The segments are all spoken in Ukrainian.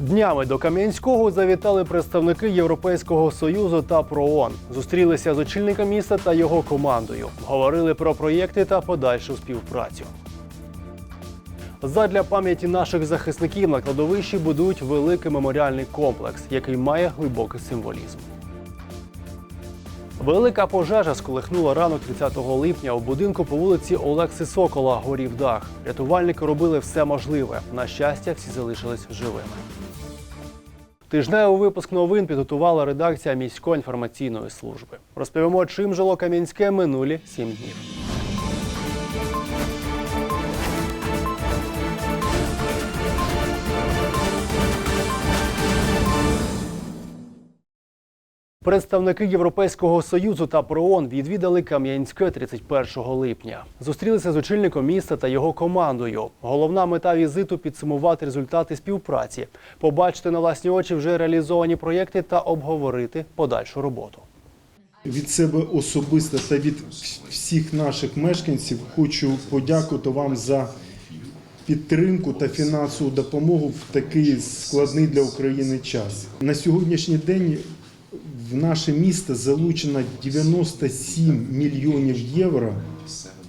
Днями до Кам'янського завітали представники Європейського союзу та ПРООН. Зустрілися з очільником міста та його командою. Говорили про проєкти та подальшу співпрацю. Задля пам'яті наших захисників на кладовищі будують великий меморіальний комплекс, який має глибокий символізм. Велика пожежа сколихнула ранок 30 липня у будинку по вулиці Олекси Сокола. Горів дах. Рятувальники робили все можливе. На щастя, всі залишились живими. Тижневий випуск новин підготувала редакція міської інформаційної служби. Розповімо, чим жило Кам'янське минулі сім днів. Представники Європейського союзу та ПРООН відвідали Кам'янське 31 липня. Зустрілися з очільником міста та його командою. Головна мета візиту підсумувати результати співпраці, побачити на власні очі вже реалізовані проєкти та обговорити подальшу роботу. Від себе особисто та від всіх наших мешканців хочу подякувати вам за підтримку та фінансову допомогу в такий складний для України час. На сьогоднішній день в наше місто залучено 97 мільйонів євро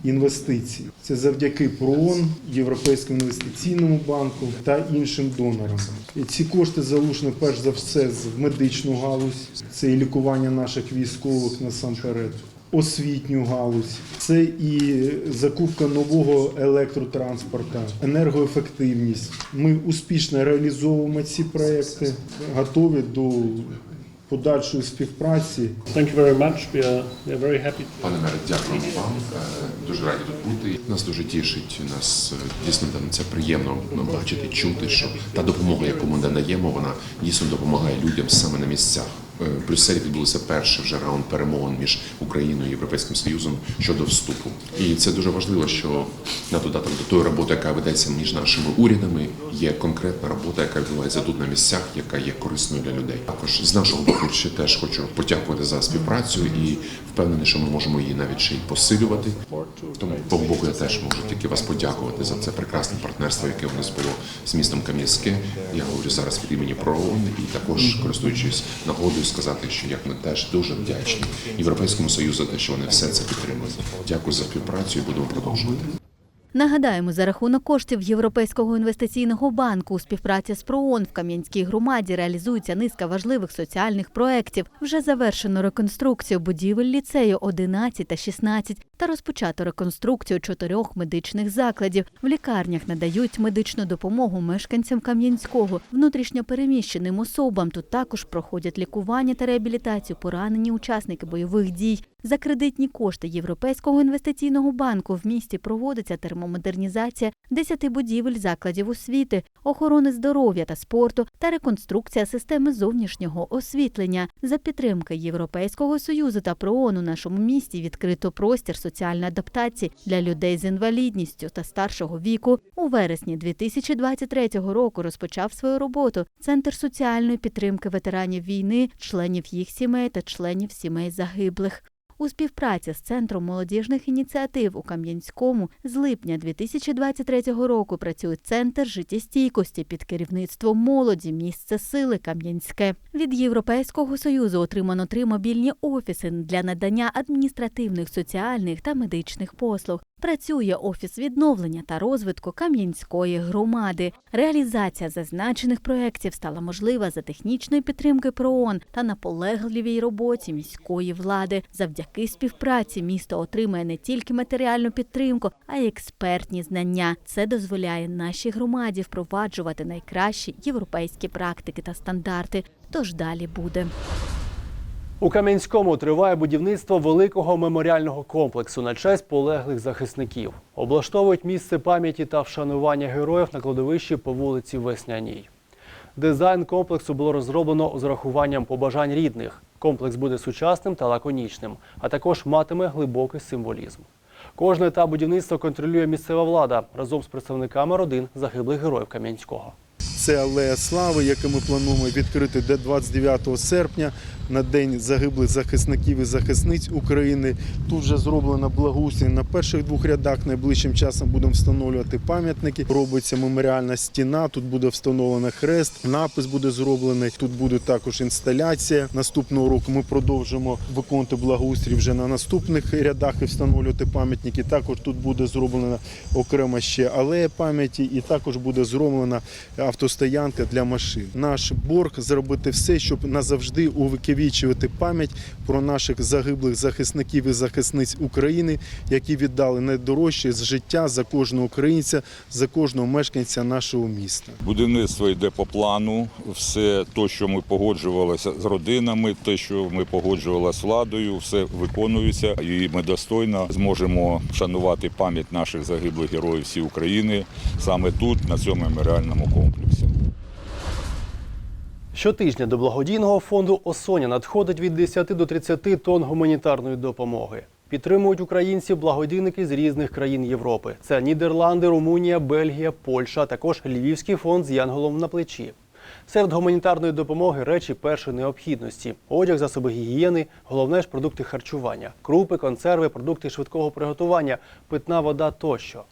інвестицій. Це завдяки ПРООН, Європейському інвестиційному банку та іншим донорам. І ці кошти залучені перш за все в медичну галузь, це і лікування наших військових насамперед. Освітню галузь, це і закупка нового електротранспорту, енергоефективність. Ми успішно реалізовуємо ці проекти, готові до подальшої співпраці. Thank you very much. We are, we are very happy. Пане мере, дякуємо вам. Е, Дуже раді тут бути. Нас дуже тішить. Нас е, дійсно там це приємно бачити, чути, що та допомога, яку ми надаємо, вона дійсно допомагає людям саме на місцях. Е, В Брюсселі відбулося перший вже раунд перемовин між Україною і Європейським Союзом щодо вступу. І це дуже важливо, що на додаток до тої роботи, яка ведеться між нашими урядами, є конкретна робота, яка відбувається тут на місцях, яка є корисною для людей. Також з нашого боку ще теж хочу подякувати за співпрацю і впевнений, що ми можемо її навіть ще й посилювати. Тому того боку я теж можу тільки вас подякувати за це прекрасне партнерство, яке у нас було з містом Кам'янське. Я говорю зараз від імені ПРООН і також користуючись нагодою сказати, що як ми теж дуже вдячні Європейському Союзу за те, що вони все це підтримують. Дякую за співпрацю і будемо продовжувати. Нагадаємо, за рахунок коштів Європейського інвестиційного банку у співпраці з ПРООН в Кам'янській громаді реалізується низка важливих соціальних проєктів. Вже завершено реконструкцію будівель ліцею 11 та 16 та розпочато реконструкцію чотирьох медичних закладів. В лікарнях надають медичну допомогу мешканцям Кам'янського, внутрішньо переміщеним особам. Тут також проходять лікування та реабілітацію поранені учасники бойових дій. За кредитні кошти Європейського інвестиційного банку в місті проводиться термомодернізація 10 будівель закладів освіти, охорони здоров'я та спорту та реконструкція системи зовнішнього освітлення. За підтримки Європейського союзу та ПРООН у нашому місті відкрито простір соціальної адаптації для людей з інвалідністю та старшого віку. У вересні 2023 року розпочав свою роботу Центр соціальної підтримки ветеранів війни, членів їх сімей та членів сімей загиблих. У співпраці з Центром молодіжних ініціатив у Кам'янському з липня 2023 року працює центр життєстійкості під керівництвом молоді місце сили Кам'янське. Від Європейського союзу отримано три мобільні офіси для надання адміністративних, соціальних та медичних послуг. Працює офіс відновлення та розвитку Кам'янської громади. Реалізація зазначених проєктів стала можлива за технічної підтримки ПРООН та наполегливій роботі міської влади. Завдяки співпраці місто отримає не тільки матеріальну підтримку, а й експертні знання. Це дозволяє нашій громаді впроваджувати найкращі європейські практики та стандарти. Тож далі буде. У Кам'янському триває будівництво великого меморіального комплексу на честь полеглих захисників. Облаштовують місце пам'яті та вшанування героїв на кладовищі по вулиці Весняній. Дизайн комплексу було розроблено з урахуванням побажань рідних. Комплекс буде сучасним та лаконічним, а також матиме глибокий символізм. Кожний етап будівництва контролює місцева влада разом з представниками родин загиблих героїв Кам'янського. Це алея слави, яку ми плануємо відкрити до 29 серпня на день загиблих захисників і захисниць України. Тут вже зроблено благоустрій на перших двох рядах. Найближчим часом будемо встановлювати пам'ятники. Робиться меморіальна стіна. Тут буде встановлено хрест, напис буде зроблений. Тут буде також інсталяція. Наступного року ми продовжимо виконувати благоустрій вже на наступних рядах і встановлювати пам'ятники. Також тут буде зроблена окремо ще алея пам'яті, і також буде зроблена автостоянка для машин. Наш борг зробити все, щоб назавжди увековічувати пам'ять про наших загиблих захисників і захисниць України, які віддали найдорожче з життя за кожного українця, за кожного мешканця нашого міста. Будівництво йде по плану. Все те, що ми погоджувалися з родинами, те, що ми погоджувалися з владою, все виконується, і ми достойно зможемо вшанувати пам'ять наших загиблих героїв всі України саме тут, на цьому меморіальному комплексі. Щотижня до благодійного фонду Осоня надходить від 10 до 30 тонн гуманітарної допомоги. Підтримують українців благодійники з різних країн Європи. Це Нідерланди, Румунія, Бельгія, Польща, а також Львівський фонд з Янголом на плечі. Серед гуманітарної допомоги речі першої необхідності: одяг, засоби гігієни, головне ж продукти харчування, крупи, консерви, продукти швидкого приготування, питна вода тощо.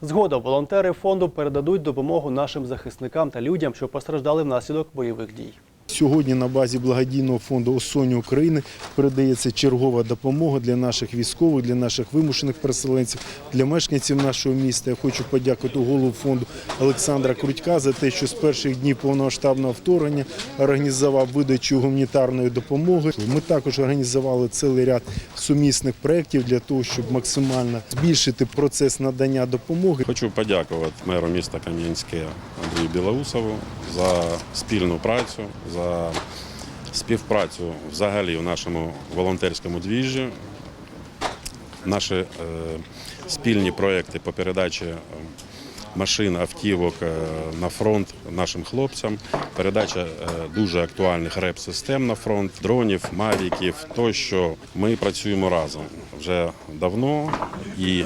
Згодом волонтери фонду передадуть допомогу нашим захисникам та людям, що постраждали внаслідок бойових дій. Сьогодні на базі благодійного фонду «Осоні України передається чергова допомога для наших військових, для наших вимушених переселенців, для мешканців нашого міста. Я хочу подякувати голову фонду Олександра Крутька за те, що з перших днів повномасштабного вторгнення організував видачу гуманітарної допомоги. Ми також організували цілий ряд сумісних проєктів для того, щоб максимально збільшити процес надання допомоги. Хочу подякувати меру міста Кам'янське Андрію Білоусову за спільну працю, за співпрацю взагалі в нашому волонтерському двіжі. Наші е, спільні проекти по передачі е, машин, автівок е, на фронт нашим хлопцям, передача е, дуже актуальних реп-систем на фронт, дронів, мавіків, тощо. Ми працюємо разом вже давно і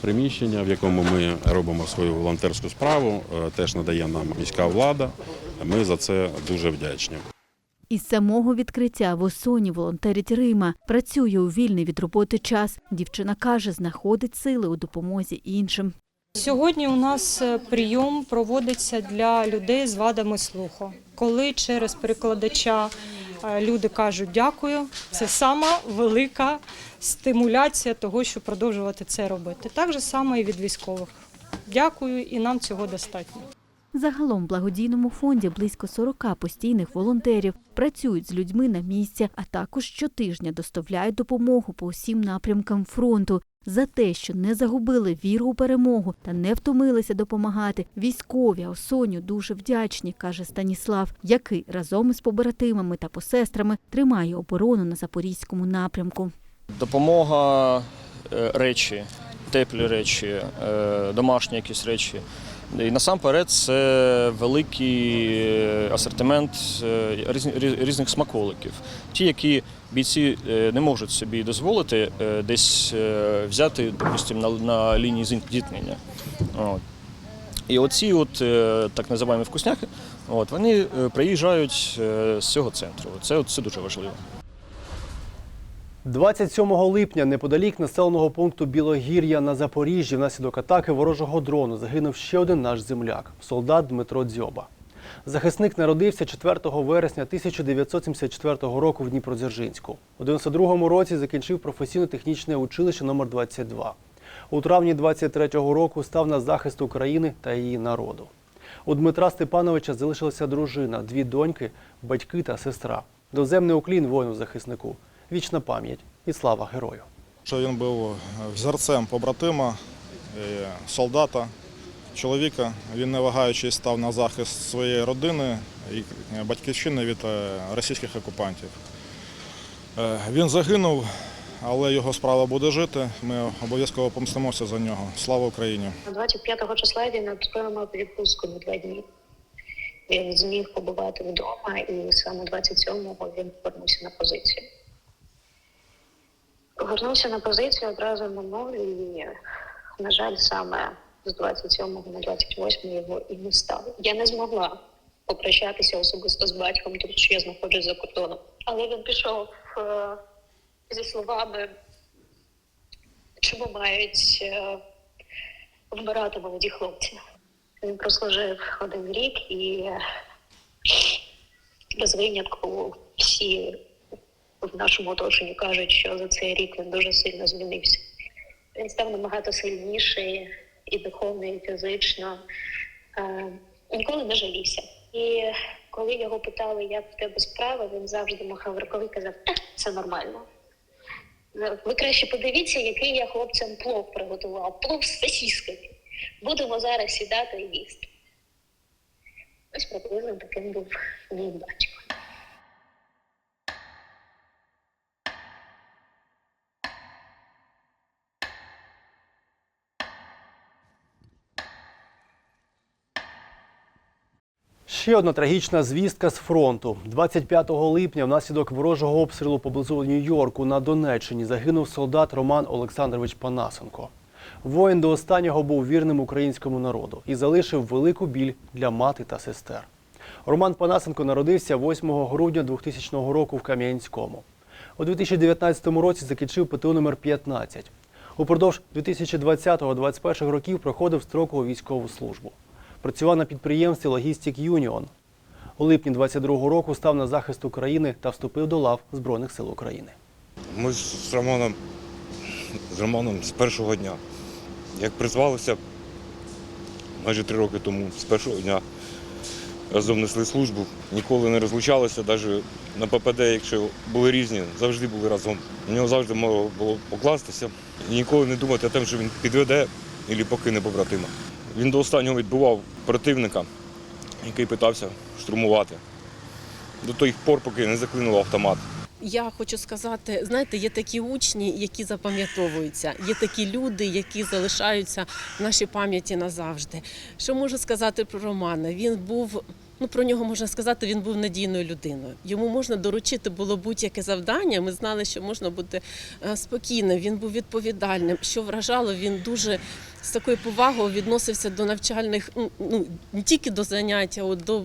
приміщення, в якому ми робимо свою волонтерську справу, е, теж надає нам міська влада. Ми за це дуже вдячні. Із самого відкриття в Осоні волонтерить Рима. Працює у вільний від роботи час. Дівчина каже, знаходить сили у допомозі іншим. Сьогодні у нас е, прийом проводиться для людей з вадами слуху. Коли через перекладача е, люди кажуть дякую, це сама велика стимуляція того, щоб продовжувати це робити. Так же само і від військових. Дякую, і нам цього достатньо. Загалом в благодійному фонді близько 40 постійних волонтерів працюють з людьми на місці, а також щотижня доставляють допомогу по усім напрямкам фронту. За те, що не загубили віру у перемогу та не втомилися допомагати, військові Осоню дуже вдячні, каже Станіслав, який разом із побратимами та посестрами тримає оборону на запорізькому напрямку. Допомога, е, речі, теплі речі, е, домашні якісь речі. І насамперед це великий е, асортимент е, різних смаколиків. Ті, які бійці е, не можуть собі дозволити десь взяти, допустимо, на, лінії зіткнення. І оці от, так називаємо вкусняхи, от, вони приїжджають з цього центру. Це, це дуже важливо. 27 липня неподалік населеного пункту Білогір'я на Запоріжжі внаслідок атаки ворожого дрону загинув ще один наш земляк солдат Дмитро Дзьоба. Захисник народився 4 вересня 1974 року в Дніпродзержинську. У 92-му році закінчив професійно-технічне училище номер 22 У травні 23-го року став на захист України та її народу. У Дмитра Степановича залишилася дружина, дві доньки, батьки та сестра. Доземний уклін воїну захиснику. Вічна пам'ять і слава герою. що він був взірцем побратима, солдата, чоловіка. Він не вагаючись став на захист своєї родини і батьківщини від е, російських окупантів. Е, Він загинув, але його справа буде жити. Ми обов'язково помстимося за нього. Слава Україні! 25-го числа він отримав відпустку на два дні. Він зміг побувати вдома, і саме 27-го він повернувся на позицію. Повернувся на позицію одразу на нуль, і, на жаль, саме з 27 на 28 його і не стало. Я не змогла попрощатися особисто з батьком, тому що я знаходжусь за кордоном. Але він пішов е, зі словами, чому мають е, вмирати молоді хлопці. Він прослужив один рік і без винятку всі в нашому оточенні кажуть, що за цей рік він дуже сильно змінився. Він став набагато сильніший і духовно, і фізично. Е, ніколи не жалівся. І коли його питали, як в тебе справи, він завжди махав рукою і казав, «Та, це нормально. Ви краще подивіться, який я хлопцям плов приготував. Плов з сосісками. Будемо зараз сідати і їсти. Ось приблизно таким був мій батько. Ще одна трагічна звістка з фронту. 25 липня внаслідок ворожого обстрілу поблизу Нью-Йорку на Донеччині загинув солдат Роман Олександрович Панасенко. Воїн до останнього був вірним українському народу і залишив велику біль для мати та сестер. Роман Панасенко народився 8 грудня 2000 року в Кам'янському. У 2019 році закінчив ПТУ номер 15. Упродовж 2020-2021 років проходив строкову військову службу. Працював на підприємстві Логістик Юніон. У липні 22-го року став на захист України та вступив до лав Збройних сил України. Ми з Романом, з Романом з першого дня. Як призвалися майже три роки тому, з першого дня разом несли службу, ніколи не розлучалися, навіть на ППД, якщо були різні, завжди були разом. У нього завжди можна було покластися і ніколи не думати о тому, що він підведе або покине побратима. Він до останнього відбував противника, який питався штурмувати. До тих пор, поки не заклинув автомат. Я хочу сказати, знаєте, є такі учні, які запам'ятовуються, є такі люди, які залишаються в нашій пам'яті назавжди. Що можу сказати про Романа? Він був. Ну, про нього можна сказати, він був надійною людиною. Йому можна доручити було будь-яке завдання. Ми знали, що можна бути е, спокійним. Він був відповідальним. Що вражало, він дуже з такою повагою відносився до навчальних, ну, не тільки до заняття, а до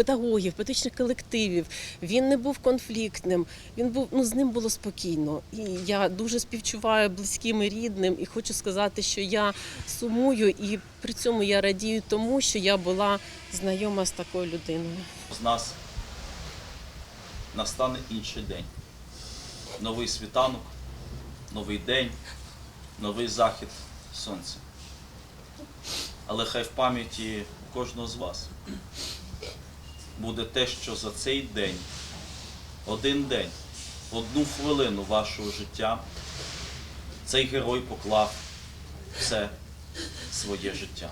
педагогів, педагогічних колективів. Він не був конфліктним. Він був ну з ним було спокійно. І я дуже співчуваю близьким і рідним. І хочу сказати, що я сумую, і при цьому я радію тому, що я була знайома з такою людиною. з нас настане інший день. Новий світанок, новий день, новий захід сонця. Але хай в пам'яті кожного з вас буде те, що за цей день, один день, одну хвилину вашого життя цей герой поклав все своє життя.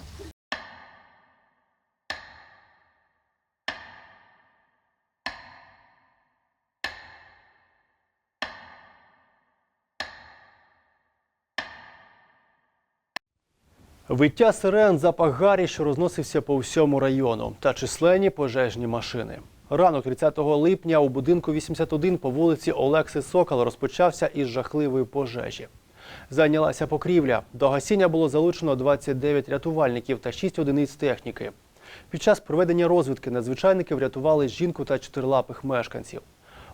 Виття сирен, запах гарі, що розносився по всьому району, та численні пожежні машини. Ранок 30 липня у будинку 81 по вулиці Олекси Сокол розпочався із жахливої пожежі. Зайнялася покрівля. До гасіння було залучено 29 рятувальників та 6 одиниць техніки. Під час проведення розвідки надзвичайники врятували жінку та чотирилапих мешканців.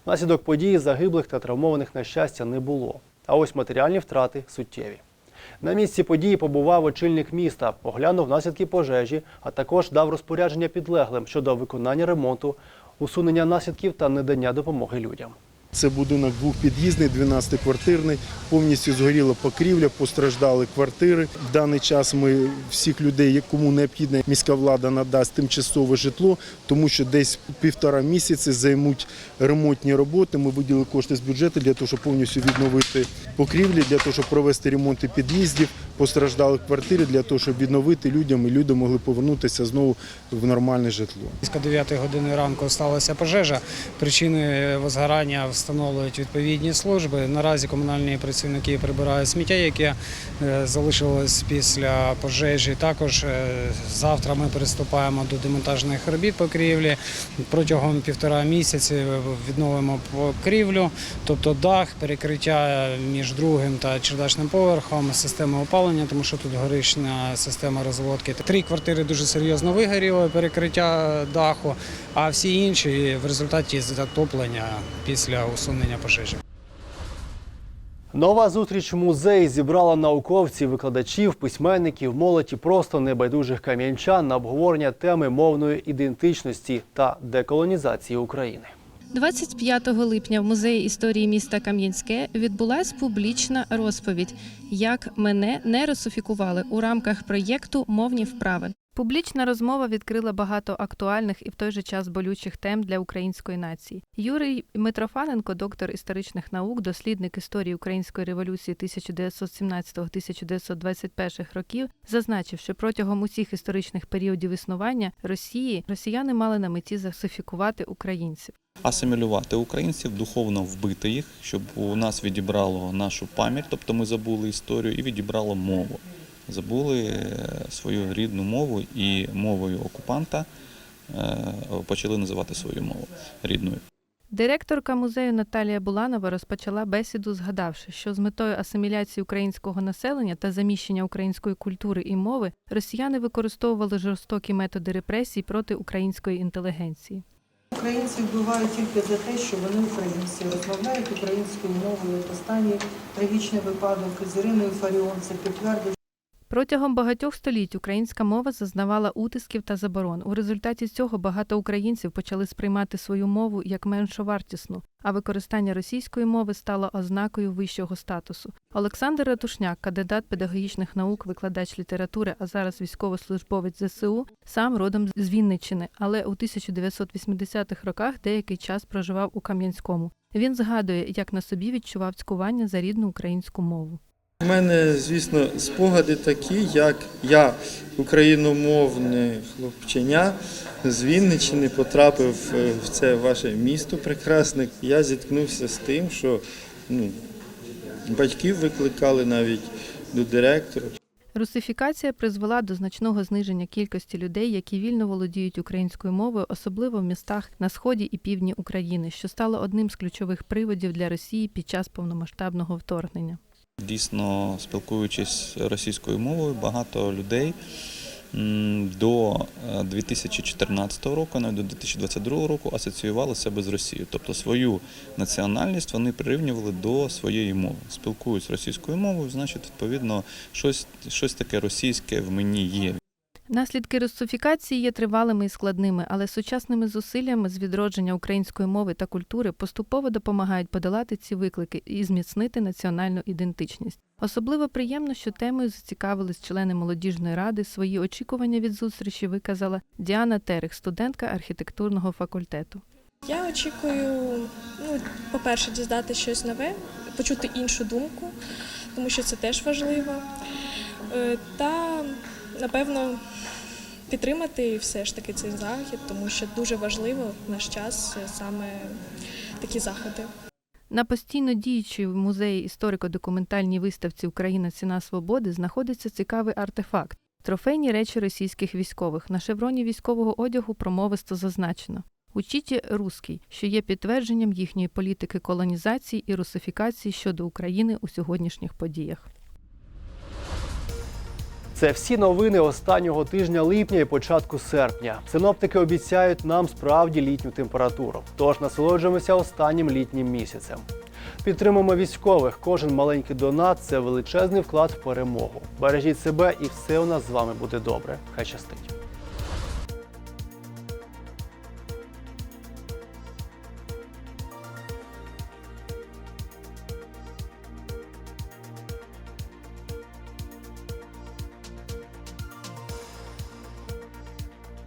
Внаслідок події загиблих та травмованих на щастя не було. А ось матеріальні втрати суттєві. На місці події побував очільник міста, оглянув наслідки пожежі, а також дав розпорядження підлеглим щодо виконання ремонту, усунення наслідків та надання допомоги людям. Це будинок двохпід'їзний, 12-квартирний, повністю згоріла покрівля, постраждали квартири. В даний час ми всіх людей, кому необхідна міська влада надасть тимчасове житло, тому що десь півтора місяці займуть ремонтні роботи. Ми виділили кошти з бюджету для того, щоб повністю відновити покрівлі, для того, щоб провести ремонти під'їздів, постраждали квартири, для того, щоб відновити людям і люди могли повернутися знову в нормальне житло. Близько 9 години ранку сталася пожежа. Причини возгорання встановлюють відповідні служби. Наразі комунальні працівники прибирають сміття, яке е, залишилось після пожежі. Також е, завтра ми приступаємо до демонтажних робіт покрівлі. Протягом півтора місяці відновимо покрівлю, тобто дах, перекриття між другим та чердачним поверхом, система опалення, тому що тут горична система розводки. Три квартири дуже серйозно вигоріли, перекриття даху, а всі інші в результаті затоплення після усунення пожежі. Нова зустріч в музеї зібрала науковців, викладачів, письменників, молодь і просто небайдужих кам'янчан на обговорення теми мовної ідентичності та деколонізації України. 25 липня в музеї історії міста Кам'янське відбулась публічна розповідь, як мене не русифікували у рамках проєкту Мовні вправи. Публічна розмова відкрила багато актуальних і в той же час болючих тем для української нації. Юрій Митрофаненко, доктор історичних наук, дослідник історії української революції 1917-1921 років, зазначив, що протягом усіх історичних періодів існування Росії росіяни мали на меті засифікувати українців. асимілювати українців, духовно вбити їх, щоб у нас відібрало нашу пам'ять, тобто ми забули історію, і відібрало мову. Забули е, свою рідну мову і мовою окупанта е, почали називати свою мову рідною. Директорка музею Наталія Буланова розпочала бесіду, згадавши, що з метою асиміляції українського населення та заміщення української культури і мови росіяни використовували жорстокі методи репресій проти української інтелігенції. Українці вбивають тільки за те, що вони українці, розмовляють українською мовою. Останній трагічний випадок з Іриною Фаріон це підтвердив, Протягом багатьох століть українська мова зазнавала утисків та заборон. У результаті цього багато українців почали сприймати свою мову як меншовартісну, а використання російської мови стало ознакою вищого статусу. Олександр Ратушняк, кандидат педагогічних наук, викладач літератури, а зараз військовослужбовець ЗСУ, сам родом з Вінниччини, але у 1980-х роках деякий час проживав у Кам'янському. Він згадує, як на собі відчував цькування за рідну українську мову. У мене, звісно, спогади такі, як я, україномовне хлопченя з Вінниччини, потрапив е, в це ваше місто прекрасне. Я зіткнувся з тим, що ну, батьків викликали навіть до директора. Русифікація призвела до значного зниження кількості людей, які вільно володіють українською мовою, особливо в містах на сході і півдні України, що стало одним з ключових приводів для Росії під час повномасштабного вторгнення. Дійсно, спілкуючись російською мовою, багато людей до е, 2014 року, навіть до 2022 року асоціювали себе з Росією. Тобто свою національність вони прирівнювали до своєї мови. Спілкуюсь російською мовою, значить, відповідно, щось, щось таке російське в мені є. Наслідки русифікації є тривалими і складними, але сучасними зусиллями з відродження української мови та культури поступово допомагають подолати ці виклики і зміцнити національну ідентичність. Особливо приємно, що темою зацікавились члени молодіжної ради. Свої очікування від зустрічі виказала Діана Терех, студентка архітектурного факультету. Я очікую, ну, по-перше, дізнати щось нове, почути іншу думку, тому що це теж важливо. Е, Та, напевно, підтримати все ж таки цей захід, тому що дуже важливо в наш час саме такі заходи. На постійно діючій в музеї історико-документальній виставці Україна ціна свободи знаходиться цікавий артефакт трофейні речі російських військових. На шевроні військового одягу промовисто зазначено. Учіті руський, що є підтвердженням їхньої політики колонізації і русифікації щодо України у сьогоднішніх подіях. Це всі новини останнього тижня липня і початку серпня. Синоптики обіцяють нам справді літню температуру. Тож насолоджуємося останнім літнім місяцем. Підтримуємо військових. Кожен маленький донат це величезний вклад в перемогу. Бережіть себе, і все у нас з вами буде добре. Хай щастить.